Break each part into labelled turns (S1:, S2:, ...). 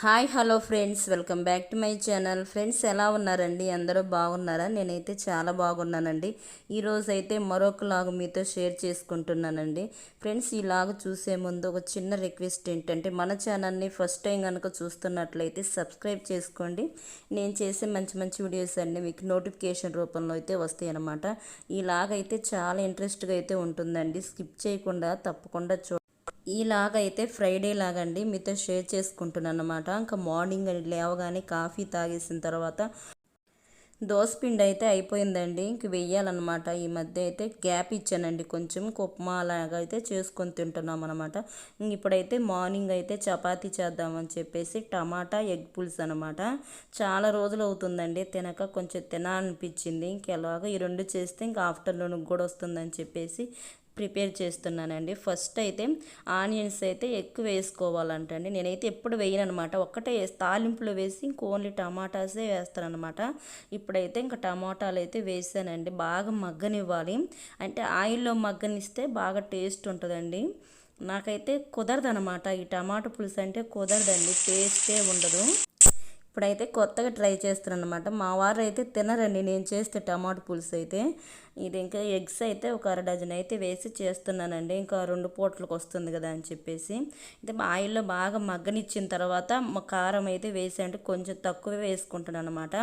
S1: Hi hello friends. Welcome back to my channel. Friends ఎలా ఉన్నారండి? అందరూ బాగున్నారా? నేనైతే చాలా బాగున్నానండి. ఈరోజు అయితే మరొక లాగు మీతో షేర్ చేసుకుంటున్నానండి. ఫ్రెండ్స్ ఈ లాగు చూసే ముందు ఒక చిన్న రిక్వెస్ట్ ఏంటంటే మన ఛానల్ని ఫస్ట్ టైం కనుక చూస్తున్నట్లయితే సబ్స్క్రైబ్ చేసుకోండి. నేను చేసే మంచి మంచి వీడియోస్ అన్నీ మీకు నోటిఫికేషన్ రూపంలో అయితే వస్తాయి అన్నమాట. ఈ లాగ్ అయితే చాలా ఇంట్రెస్ట్గా అయితే ఉంటుందండి. స్కిప్ చేయకుండా తప్పకుండా చూ ఈలాగైతే ఫ్రైడే లాగండి మీతో షేర్ చేసుకుంటున్నాను అనమాట ఇంకా మార్నింగ్ లేవగానే కాఫీ తాగేసిన తర్వాత దోసపిండి అయితే అయిపోయిందండి. ఇంక వెయ్యాలన్నమాట. ఈ మధ్య అయితే గ్యాప్ ఇచ్చానండి కొంచెం. ఉప్మా లాగా అయితే చేసుకొని తింటున్నాం అనమాట ఇప్పుడైతే మార్నింగ్ అయితే చపాతీ చేద్దామని చెప్పేసి టమాటా ఎగ్ పులుసు అనమాట చాలా రోజులు అవుతుందండి. తినక కొంచెం తినాలనిపించింది. ఇంకెలాగో ఈ రెండు చేస్తే ఇంకా ఆఫ్టర్నూన్కి కూడా వస్తుందని చెప్పేసి ప్రిపేర్ చేస్తున్నానండి. ఫస్ట్ అయితే ఆనియన్స్ అయితే ఎక్కువ వేసుకోవాలంటండి. నేనైతే ఎప్పుడు వేయను అనమాట ఒక్కటే తాలింపులో వేసి ఇంక ఓన్లీ టమాటాసే వేస్తాను అనమాట ఇప్పుడైతే ఇంకా టమాటాలు అయితే వేసానండి. బాగా మగ్గనివ్వాలి. అంటే ఆయిల్లో మగ్గనిస్తే బాగా టేస్ట్ ఉంటుందండి. నాకైతే కుదరదనమాట. ఈ టమాటా పులుసు అంటే కుదరదండి. టేస్టే ఉండదు. ఇప్పుడైతే కొత్తగా ట్రై చేస్తున్నాను అనమాట మా వారు అయితే తినరండి. నేను చేస్తే టమాటో పులుసు అయితే ఇది ఇంకా ఎగ్స్ అయితే ఒక అర డజన్ అయితే వేసి చేస్తున్నానండి. ఇంకా రెండు పూటలకు వస్తుంది కదా అని చెప్పేసి. అయితే ఆయిల్లో బాగా మగ్గనిచ్చిన తర్వాత కారం అయితే వేసి అంటే కొంచెం తక్కువ వేసుకుంటున్నాను అనమాట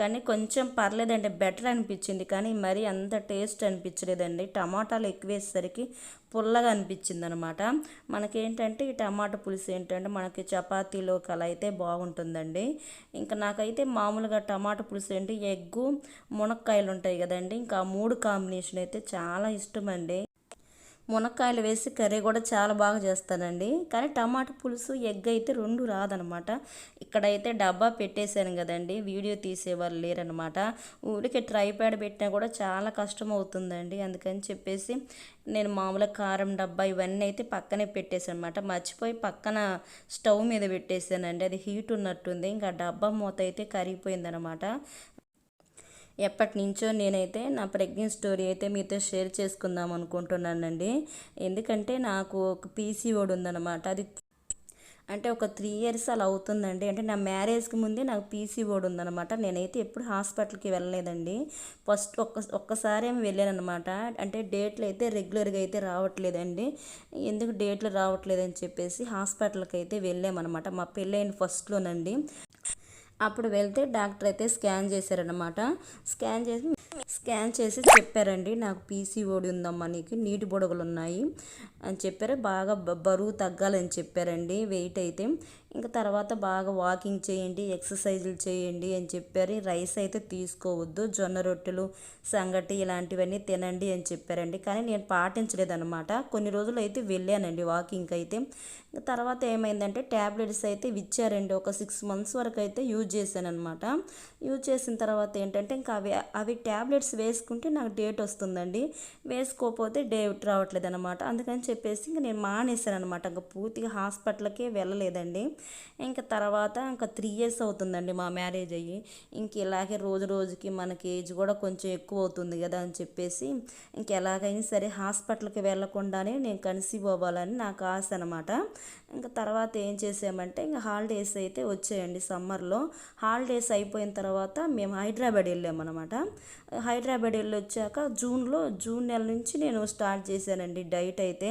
S1: కానీ కొంచెం పర్లేదండి బెటర్ అనిపించింది. కానీ మరీ అంత టేస్ట్ అనిపించలేదండి. టమాటాలు ఎక్కువ వేసేసరికి పుల్లగా అనిపించింది అనమాట మనకేంటంటే ఈ టమాటా పులుసు ఏంటంటే మనకి చపాతీలో కల అయితే బాగుంటుందండి. ఇంకా నాకైతే మామూలుగా టమాటా పులుసు ఏంటి ఎగ్గు మునక్కాయలు ఉంటాయి కదండి. ఇంకా మూడు కాంబినేషన్ అయితే చాలా ఇష్టం అండి మునక్కాయలు వేసి కర్రీ కూడా చాలా బాగా చేస్తానండి. కానీ టమాటా పులుసు ఎగ్ అయితే రెండు రాదనమాట. ఇక్కడైతే డబ్బా పెట్టేశాను కదండి. వీడియో తీసేవాళ్ళు లేరనమాట. ఊరికి ట్రైప్యాడ్ పెట్టినా కూడా చాలా కష్టం అవుతుందండి అందుకని చెప్పేసి నేను మామూలుగా కారం డబ్బా ఇవన్నీ అయితే పక్కనే పెట్టేశానమాట. అనమాట మర్చిపోయి పక్కన స్టవ్ మీద పెట్టేశానండి. అది హీట్ ఉన్నట్టుంది. ఇంకా డబ్బా మూత అయితే కరిగిపోయిందనమాట. ఎప్పటి నుంచో నేనైతే నా ప్రెగ్నెంట్ స్టోరీ అయితే మీతో షేర్ చేసుకుందాం అనుకుంటున్నానండి. ఎందుకంటే నాకు ఒక పీసీఓడి ఉందన్నమాట. అది అంటే ఒక త్రీ ఇయర్స్ అలా అవుతుందండి. అంటే నా మ్యారేజ్కి ముందే నాకు పీసీఓడి ఉందన్నమాట. నేనైతే ఎప్పుడు హాస్పిటల్కి వెళ్ళలేదండి. ఫస్ట్ ఒక్క ఒక్కసారి ఏమి వెళ్ళానమాట అంటే డేట్లు అయితే రెగ్యులర్గా అయితే రావట్లేదండి. ఎందుకు డేట్లు రావట్లేదని చెప్పేసి హాస్పిటల్కి అయితే వెళ్ళామన్నమాట. మా పెళ్ళైన ఫస్ట్లోనండి. అప్పుడు వెళ్తే డాక్టర్ అయితే స్కాన్ చేశారనమాట స్కాన్ చేసి స్కాన్ చేసి చెప్పారండి నాకు పీసీఓడి ఉందమ్మా నీకు నీటి బుడగలు ఉన్నాయి అని చెప్పారు. బాగా బరువు తగ్గాలని చెప్పారండి. వెయిట్ అయితే ఇంకా తర్వాత బాగా వాకింగ్ చేయండి ఎక్సర్సైజులు చేయండి అని చెప్పారు. రైస్ అయితే తీసుకోవద్దు జొన్న రొట్టెలు సంగటి ఇలాంటివన్నీ తినండి అని చెప్పారండి. కానీ నేను పాటించలేదన్నమాట. కొన్ని రోజులు అయితే వెళ్ళానండి వాకింగ్కి అయితే. తర్వాత ఏమైందంటే ట్యాబ్లెట్స్ అయితే ఇచ్చారండి. ఒక సిక్స్ మంత్స్ వరకు అయితే యూజ్ చేశానమాట యూజ్ చేసిన తర్వాత ఏంటంటే ఇంకా అవి అవి ట్యాబ్లెట్స్ వేసుకుంటే నాకు డేట్ వస్తుందండి. వేసుకోకపోతే డేట్ రావట్లేదు అనమాట అందుకని చెప్పేసి ఇంక నేను మానేశాను అనమాట ఇంకా పూర్తిగా హాస్పిటల్కే వెళ్ళలేదండి. ఇంకా తర్వాత ఇంకా త్రీ ఇయర్స్ అవుతుందండి మా మ్యారేజ్ అయ్యి. ఇంక ఇలాగే రోజు రోజుకి మనకి ఏజ్ కూడా కొంచెం ఎక్కువ అవుతుంది కదా అని చెప్పేసి ఇంక ఎలాగైనా సరే హాస్పిటల్కి వెళ్ళకుండానే నేను కన్సీవ్ అవ్వాలని నాకు ఆశ అనమాట ఇంకా తర్వాత ఏం చేసామంటే ఇంకా హాలిడేస్ అయితే వచ్చాయండి సమ్మర్లో. హాలిడేస్ అయిపోయిన తర్వాత మేము హైదరాబాద్ వెళ్ళామన్నమాట. హైదరాబాద్ వెళ్ళి వచ్చాక జూన్లో జూన్ నెల నుంచి నేను స్టార్ట్ చేశానండి డైట్ అయితే.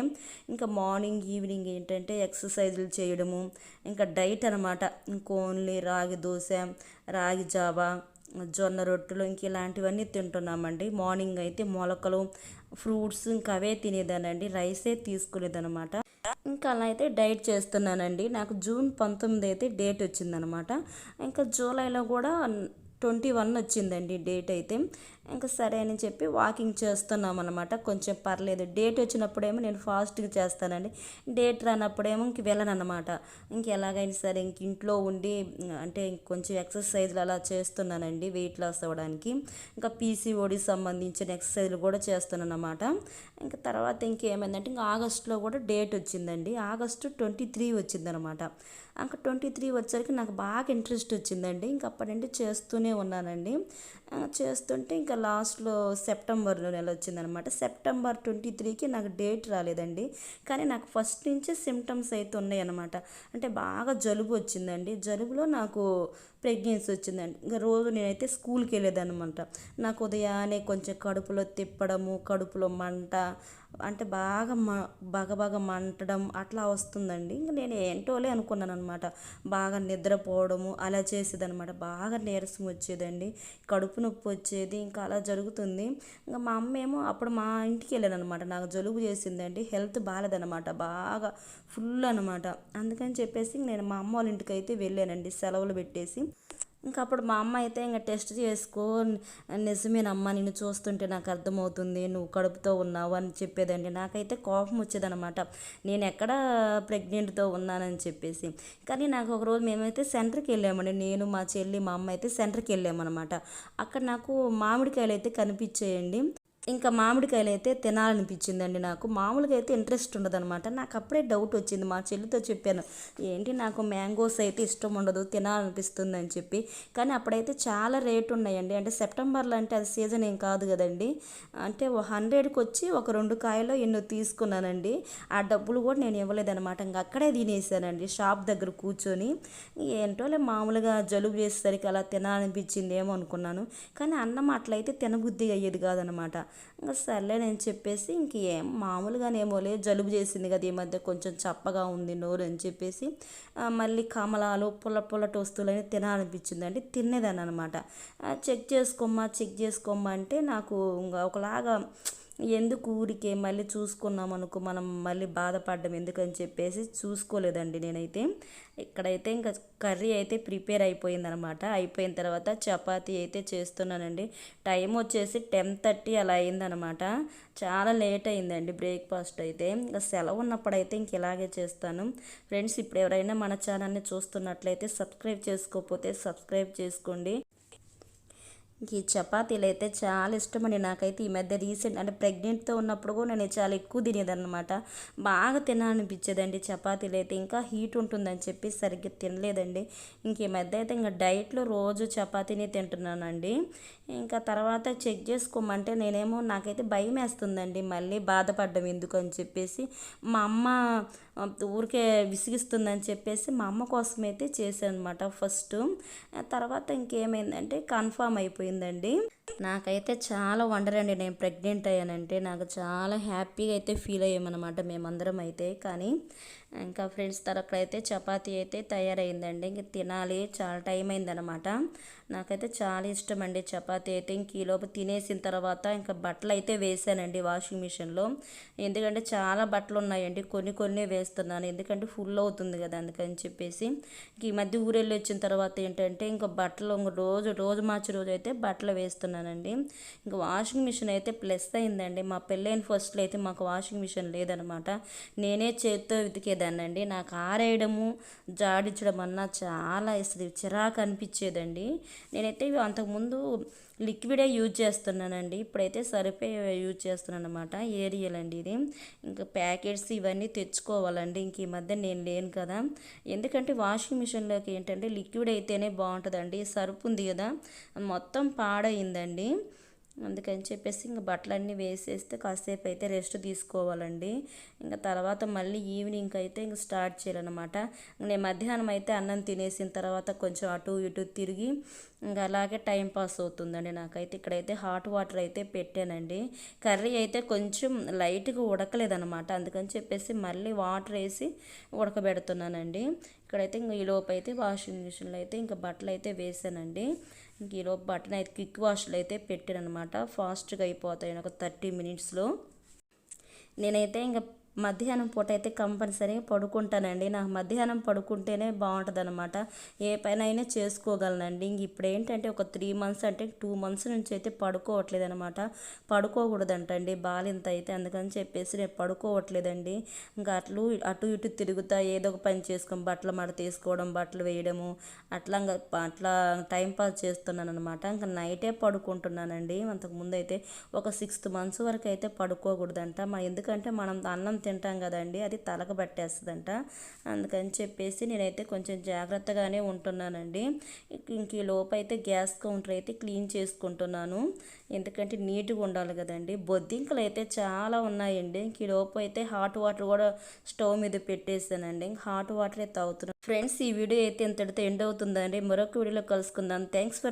S1: ఇంకా మార్నింగ్ ఈవినింగ్ ఏంటంటే ఎక్సర్సైజులు చేయడము ఇంకా డైట్ అనమాట ఇంక ఓన్లీ రాగి దోశ రాగి జావా జొన్న రొట్టెలు ఇంక ఇలాంటివన్నీ తింటున్నామండి. మార్నింగ్ అయితే మొలకలు ఫ్రూట్స్ ఇంకా అవే తినేదానండి. రైసే తీసుకునేదనమాట ఇంకా అలా అయితే డైట్ చేస్తున్నానండి. నాకు జూన్ పంతొమ్మిది అయితే డేట్ వచ్చిందనమాట. ఇంకా జూలైలో కూడా ట్వంటీ వన్ వచ్చిందండి డేట్ అయితే. ఇంకా సరే అని చెప్పి వాకింగ్ చేస్తున్నాం అనమాట కొంచెం పర్లేదు. డేట్ వచ్చినప్పుడేమో నేను ఫాస్ట్గా చేస్తానండి. డేట్ రానప్పుడేమో ఇంక వెళ్ళను అనమాట ఇంక ఎలాగైనా సరే ఇంక ఇంట్లో ఉండి అంటే కొంచెం ఎక్సర్సైజ్లు అలా చేస్తున్నానండి వెయిట్ లాస్ అవ్వడానికి. ఇంకా పీసీఓడికి సంబంధించిన ఎక్సర్సైజ్లు కూడా చేస్తున్నాను అనమాట ఇంకా తర్వాత ఇంకేమైందంటే ఇంకా ఆగస్టులో కూడా డేట్ వచ్చిందండి. ఆగస్టు ట్వంటీ త్రీ వచ్చిందనమాట ఇంకా ట్వంటీ త్రీ వచ్చరికి నాకు బాగా ఇంట్రెస్ట్ వచ్చిందండి. ఇంక అప్పటి నుండి చేస్తూనే ఉన్నానండి. చేస్తుంటే ఇంకా లాస్ట్లో సెప్టెంబర్లో నెల వచ్చిందనమాట. సెప్టెంబర్ ట్వంటీ త్రీకి నాకు డేట్ రాలేదండి. కానీ నాకు ఫస్ట్ నుంచే సిమ్టమ్స్ అయితే ఉన్నాయన్నమాట. అంటే బాగా జలుబు వచ్చిందండి. జలుబులో నాకు ప్రెగ్నెన్సీ వచ్చిందండి. ఇంకా రోజు నేనైతే స్కూల్కి వెళ్ళేదనమాట నాకు ఉదయాన్నే కొంచెం కడుపులో తిప్పడము కడుపులో మంట అంటే బాగా మ బాగా బాగా మంటడం అట్లా వస్తుందండి. ఇంకా నేను ఏంటోలే అనుకున్నాను అనమాట బాగా నిద్రపోవడము అలా చేసేదనమాట బాగా నీరసం వచ్చేదండి. కడుపు నొప్పి వచ్చేది ఇంకా అలా జరుగుతుంది. ఇంకా మా అమ్మ ఏమో అప్పుడు మా ఇంటికి వెళ్ళాను అనమాట నాకు జలుబు చేసిందండి. హెల్త్ బాగాలేదనమాట బాగా ఫుల్ అనమాట అందుకని చెప్పేసి నేను మా అమ్మ వాళ్ళ ఇంటికి అయితే వెళ్ళానండి. సెలవులు పెట్టేసి. ఇంకా అప్పుడు మా అమ్మ అయితే ఇంకా టెస్ట్ చేసుకో నిజమేనమ్మా నిన్ను చూస్తుంటే నాకు అర్థమవుతుంది నువ్వు కడుపుతో ఉన్నావు అని చెప్పేదండి. నాకైతే కోపం వచ్చేదనమాట నేను ఎక్కడ ప్రెగ్నెంట్తో ఉన్నానని చెప్పేసి. కానీ నాకు ఒకరోజు మేమైతే సెంటర్కి వెళ్ళామండి. నేను మా చెల్లి మా అమ్మ అయితే సెంటర్కి వెళ్ళామన్నమాట. అక్కడ నాకు మామిడికాయలు అయితే కనిపించాయండి. ఇంకా మామిడికాయలు అయితే తినాలనిపించిందండి నాకు. మామూలుగా అయితే ఇంట్రెస్ట్ ఉండదన్నమాట. నాకు అప్పుడే డౌట్ వచ్చింది. మా చెల్లితో చెప్పాను ఏంటి నాకు మ్యాంగోస్ అయితే ఇష్టం ఉండదు తినాలనిపిస్తుంది అని చెప్పి. కానీ అప్పుడైతే చాలా రేటు ఉన్నాయండి అంటే సెప్టెంబర్లో అంటే అది సీజన్ ఏం కాదు కదండి. అంటే హండ్రెడ్కి వచ్చి ఒక రెండు కాయలు ఎన్నో తీసుకున్నానండి. ఆ డబ్బులు కూడా నేను ఇవ్వలేదన్నమాట. ఇంకా అక్కడే తినేసానండి షాప్ దగ్గర కూర్చొని. ఏంటోలే మామూలుగా జలుబు చేసేసరికి అలా తినాలనిపించింది ఏమో అనుకున్నాను. కానీ అన్నం అట్లయితే తినబుద్ధి అయ్యేది కాదనమాట ఇంకా సర్లే నేను చెప్పేసి ఇంకేం మామూలుగానేమోలే జలుబు చేసింది కదా ఈ మధ్య కొంచెం చప్పగా ఉంది నోరు అని చెప్పేసి మళ్ళీ కమలాలు పుల్ల పుల్లటి వస్తువులని తినాలనిపించిందండి తినేదాన్ని అనమాట చెక్ చేసుకోమ్మా చెక్ చేసుకోమ్మా అంటే నాకు ఇంకా ఒకలాగా ఎందుకు ఊరికే మళ్ళీ చూసుకున్నాం అనుకో మనం మళ్ళీ బాధపడ్డం ఎందుకని చెప్పేసి చూసుకోలేదండి నేనైతే. ఇక్కడైతే ఇంకా కర్రీ అయితే ప్రిపేర్ అయిపోయిందనమాట. అయిపోయిన తర్వాత చపాతీ అయితే చేస్తున్నానండి. టైం వచ్చేసి టెన్ థర్టీ అలా అయిందనమాట. చాలా లేట్ అయిందండి బ్రేక్ఫాస్ట్ అయితే. ఇంకా సెలవు ఉన్నప్పుడైతే ఇంక ఇలాగే చేస్తాను. ఫ్రెండ్స్ ఇప్పుడు ఎవరైనా మన ఛానల్ని చూస్తున్నట్లయితే సబ్స్క్రైబ్ చేసుకోకపోతే సబ్స్క్రైబ్ చేసుకోండి. ఈ చపాతీలు అయితే చాలా ఇష్టమండి. నాకైతే ఈ మధ్య రీసెంట్ అంటే ప్రెగ్నెంట్తో ఉన్నప్పుడు కూడా నేను చాలా ఎక్కువ తినేదన్నమాట. బాగా తినాలనిపించేదండి చపాతీలు అయితే ఇంకా హీట్ ఉంటుందని చెప్పి సరిగ్గా తినలేదండి. ఇంక ఈ మధ్య అయితే ఇంకా డైట్లో రోజు చపాతీనే తింటున్నానండి. ఇంకా తర్వాత చెక్ చేసుకోమంటే నేనేమో నాకైతే భయం వేస్తుందండి మళ్ళీ బాధపడ్డం ఎందుకు అని చెప్పేసి మా అమ్మ ఊరికే విసిగిస్తుందని చెప్పేసి మా అమ్మ కోసం అయితే చేశాను అనమాట ఫస్ట్ తర్వాత ఇంకేమైందంటే కన్ఫామ్ అయిపోయిందండి. నాకైతే చాలా వండరండి. నేను ప్రెగ్నెంట్ అయ్యానంటే నాకు చాలా హ్యాపీగా అయితే ఫీల్ అయ్యామన్నమాట మేమందరం అయితే. కానీ ఇంకా ఫ్రెండ్స్ తరపున అయితే చపాతీ అయితే తయారైందండి. ఇంక తినాలి. చాలా టైం అయిందనమాట నాకైతే చాలా ఇష్టం అండి చపాతీ అయితే. ఇంక ఈలోపు తినేసిన తర్వాత ఇంకా బట్టలు అయితే వేసానండి వాషింగ్ మిషన్లో. ఎందుకంటే చాలా బట్టలు ఉన్నాయండి. కొన్ని కొన్ని వేస్తున్నాను. ఎందుకంటే ఫుల్ అవుతుంది కదా అందుకని చెప్పేసి. ఇంక ఈ మధ్య ఊరెళ్ళి వచ్చిన తర్వాత ఏంటంటే ఇంకా బట్టలు రోజు రోజు మార్చి రోజు అయితే బట్టలు వేస్తున్నాను. వేస్తున్నానండి ఇంకా వాషింగ్ మిషన్ అయితే ప్లస్ అయిందండి. మా పెళ్ళైన ఫస్ట్లో అయితే మాకు వాషింగ్ మిషన్ లేదనమాట. నేనే చేతితో ఉతికేదాన్నండి. నాకు ఆరేయడము జాడించడం అన్నా చాలా ఇస్తుంది. చిరాకు అనిపించేదండి. నేనైతే ఇవి అంతకుముందు లిక్విడే యూజ్ చేస్తున్నానండి. ఇప్పుడైతే సరిపే యూజ్ చేస్తున్నాను అనమాట ఏరియల్ అండి ఇది. ఇంకా ప్యాకెట్స్ ఇవన్నీ తెచ్చుకోవాలండి. ఇంక ఈ మధ్య నేను లేను కదా. ఎందుకంటే వాషింగ్ మిషన్లోకి ఏంటంటే లిక్విడ్ అయితేనే బాగుంటుందండి. సరుపు ఉంది కదా. మొత్తం పాడైందండి అందుకని చెప్పేసి ఇంకా బట్టలన్నీ వేసేస్తే కాసేపు అయితే రెస్ట్ తీసుకోవాలండి. ఇంకా తర్వాత మళ్ళీ ఈవినింగ్ అయితే ఇంక స్టార్ట్ చేయాలన్నమాట. నేను మధ్యాహ్నం అయితే అన్నం తినేసిన తర్వాత కొంచెం అటు ఇటు తిరిగి ఇంకా అలాగే టైం పాస్ అవుతుందండి నాకైతే. ఇక్కడైతే హాట్ వాటర్ అయితే పెట్టానండి. కర్రీ అయితే కొంచెం లైట్గా ఉడకలేదనమాట అందుకని చెప్పేసి మళ్ళీ వాటర్ వేసి ఉడకబెడుతున్నానండి. ఇక్కడైతే ఇంకా ఈ లోపు అయితే వాషింగ్ మిషన్లో అయితే ఇంకా బట్టలు అయితే వేసానండి. ఇంక బటన్ అయితే క్విక్ వాష్లు అయితే పెట్టాను అనమాట ఫాస్ట్గా అయిపోతాయి ఒక థర్టీ మినిట్స్లో. నేనైతే ఇంకా మధ్యాహ్నం పూట అయితే కంపల్సరీ పడుకుంటానండి. నాకు మధ్యాహ్నం పడుకుంటేనే బాగుంటుంది అనమాట ఏ పైన అయినా చేసుకోగలనండి. ఇంక ఇప్పుడు ఏంటంటే ఒక త్రీ మంత్స్ అంటే టూ మంత్స్ నుంచి అయితే పడుకోవట్లేదు అనమాట పడుకోకూడదంటండి బాలింత అయితే. అందుకని చెప్పేసి నేను పడుకోవట్లేదండి. ఇంకా అట్లు అటు ఇటు తిరుగుతా ఏదో ఒక పని చేసుకొని బట్టలు మడ తీసుకోవడం బట్టలు వేయడము అట్లా ఇంకా అట్లా టైం పాస్ చేస్తున్నాను అనమాట ఇంకా నైటే పడుకుంటున్నానండి. అంతకుముందు అయితే ఒక సిక్స్త్ మంత్స్ వరకు అయితే పడుకోకూడదంట. మా ఎందుకంటే మనం అన్నం తింటాం కదండి అది తలకు పట్టేస్తుందంట. అందుకని చెప్పేసి నేనైతే కొంచెం జాగ్రత్తగానే ఉంటున్నానండి. ఇంక ఈ లోపు అయితే గ్యాస్ కౌంటర్ అయితే క్లీన్ చేసుకుంటున్నాను. ఎందుకంటే నీట్గా ఉండాలి కదండి. బొద్దింకలు అయితే చాలా ఉన్నాయండి. ఇంక ఈ లోపు అయితే హాట్ వాటర్ కూడా స్టవ్ మీద పెట్టేసానండి. ఇంక హాట్ వాటరే తాగుతున్నాను. ఫ్రెండ్స్ ఈ వీడియో అయితే ఇంతటితో ఎండ్ అవుతుందండి. మరొక వీడియోలో కలుసుకుందాం. Thanks for